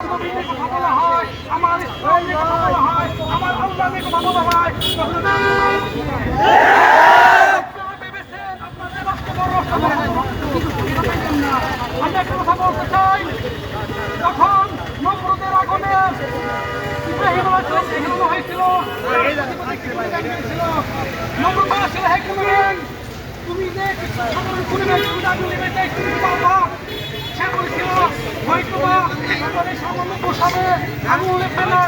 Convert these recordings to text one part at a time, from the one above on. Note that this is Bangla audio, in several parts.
আমার হয় আমার আল্লাহ নিয়ে কথা বলা হয়। আমি একটা কথা বলতে চাই যখন নমরুদের আগুনে ইব্রাহিম আলাইহিস হয়েছিল নমরুদ আসলে হে কুমিরেন তুমি যে সাধারণ কুমিরেন তুমি আগুন নেমে যাই তুমি পারবা সে বলেছিল সামান্য বসাবে আগুন লেপে না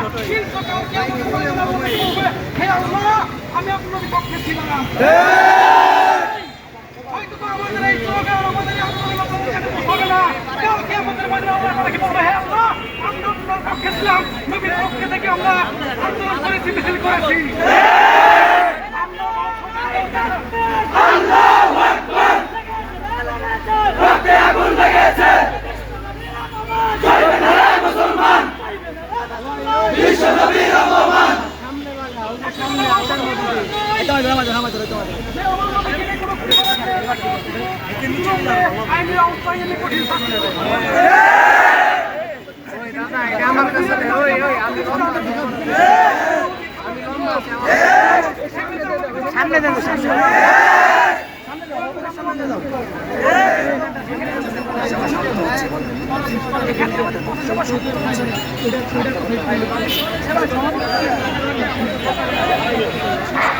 হে আল্লাহ, আমি আপনার পক্ষে ছিলাম হয়তোবা আমাদের এই স্লোগান আমাদের মাঝে তাআলাকে বলবে, হে আমরা আপনার পক্ষে ছিলাম। নবীর পক্ষে থেকে আমরা আন্দোলন করেছি, মিছিল করেছি। সামনে দেন সামনে বিসমিল্লাহির রহমানির রহিম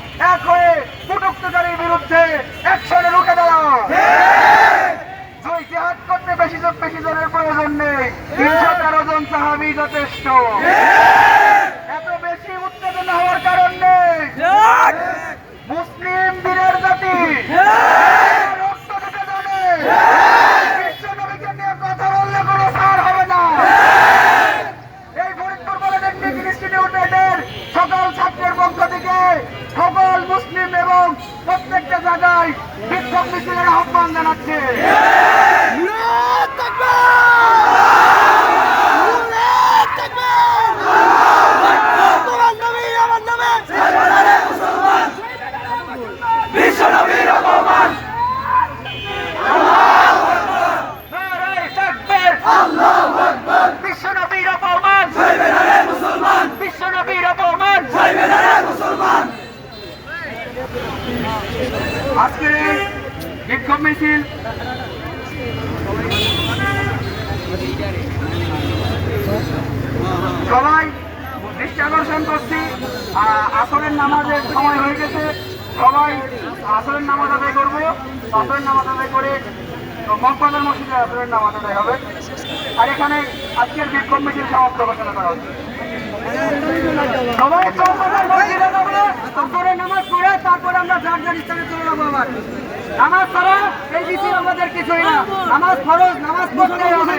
এক হয়ে কুটুক্তকারীর বিরুদ্ধে একসঙ্গে রুখে দাঁড়াও। দুই জেহাদ করতে বেশি জন বেশি জনের প্রয়োজন নেই। তিনশো তেরো জন সাহাবি যথেষ্ট। জায়গায় বিক্ষোভ মিছিলের আহ্বান জানাচ্ছে। নারায়ে তাকবীর! বিশ্বনবীর অপমান! আজকে এই বিক্ষোভ মিছিল সবাই দৃষ্টি আকর্ষণ করছি আসরের নামাজের সময় হয়ে গেছে সবাই আসরের নামাজ আদায় করব আসরের নামাজ আদায় করে মকবাজার মসজিদে আসরের নামাজ আদায় হবে আর এখানে আজকের বিক্ষোভ মিছিল সমাপ্ত ঘোষণা করা হচ্ছে সবাই চৌমাথার মসজিদে যাবে আসরের নামাজ পড়ে তারপরে আমরা যার যার স্থানে চলে যাব আবার নামাজ ছাড়া এই মিছিল আমাদের কিছুই না। নামাজ ফরজ, নামাজ পড়তে হবে।